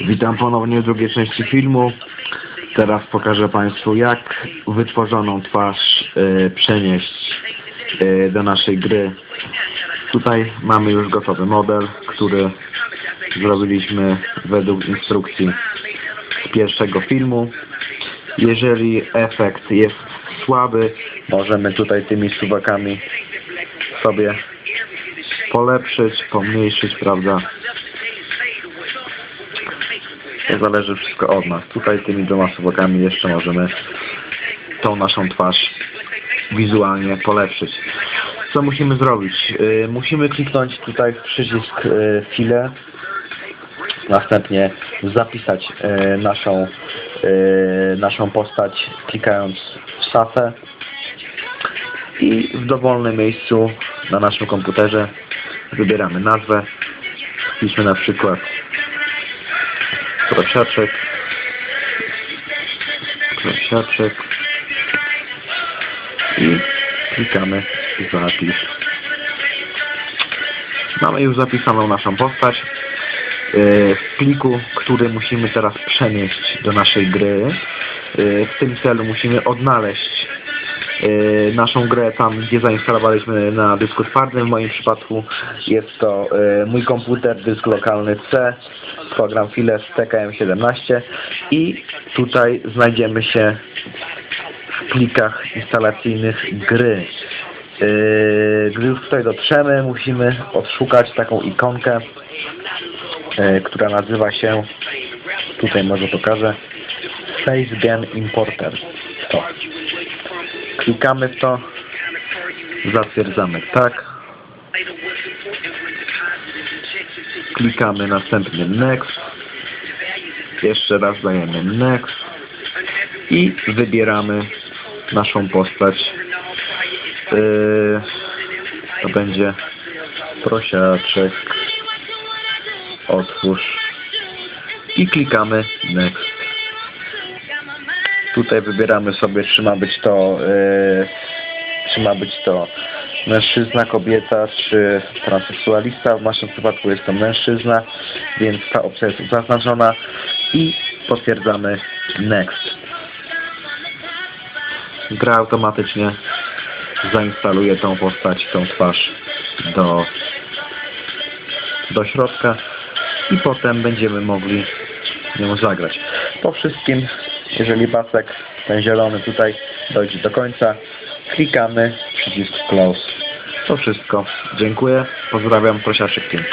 Witam ponownie w drugiej części filmu. Teraz pokażę Państwu jak wytworzoną twarz e, przenieść e, do naszej gry. Tutaj mamy już gotowy model, który zrobiliśmy według instrukcji z pierwszego filmu. Jeżeli efekt jest słaby, możemy tutaj tymi suwakami sobie polepszyć, pomniejszyć, prawda? To zależy wszystko od nas. Tutaj tymi dwoma suwakami jeszcze możemy tą naszą twarz wizualnie polepszyć. Co musimy zrobić? Yy, musimy kliknąć tutaj w przycisk yy, file, następnie zapisać yy, naszą, yy, naszą postać klikając w safę i w dowolnym miejscu na naszym komputerze wybieramy nazwę. Wpiszmy na przykład prosiaczek prosiaczek i klikamy zapis. Mamy już zapisaną naszą postać yy, w pliku, który musimy teraz przenieść do naszej gry. Yy, W tym celu musimy odnaleźć naszą grę tam, gdzie zainstalowaliśmy na dysku twardym. W moim przypadku jest to yy, mój komputer, dysk lokalny C, program Files TKM17 i tutaj znajdziemy się w plikach instalacyjnych gry. Yy, Gdy już tutaj dotrzemy, musimy odszukać taką ikonkę, która nazywa się, tutaj może pokażę, SafeGen Importer. To. Klikamy w to, zatwierdzamy tak, klikamy następnie Next, jeszcze raz dajemy Next i wybieramy naszą postać. Yy, to będzie prosiaczek. Otwórz. I klikamy Next. Tutaj wybieramy sobie, czy ma być to, yy, czy ma być to mężczyzna, kobieta, czy transseksualista. W naszym przypadku jest to mężczyzna, więc ta opcja jest zaznaczona i potwierdzamy Next. Gra automatycznie zainstaluje tą postać, tą twarz do, do środka i potem będziemy mogli nią zagrać. Po wszystkim, jeżeli pasek, ten zielony tutaj dojdzie do końca, klikamy przycisk close. To wszystko. Dziękuję. Pozdrawiam. Prosiaczek Team.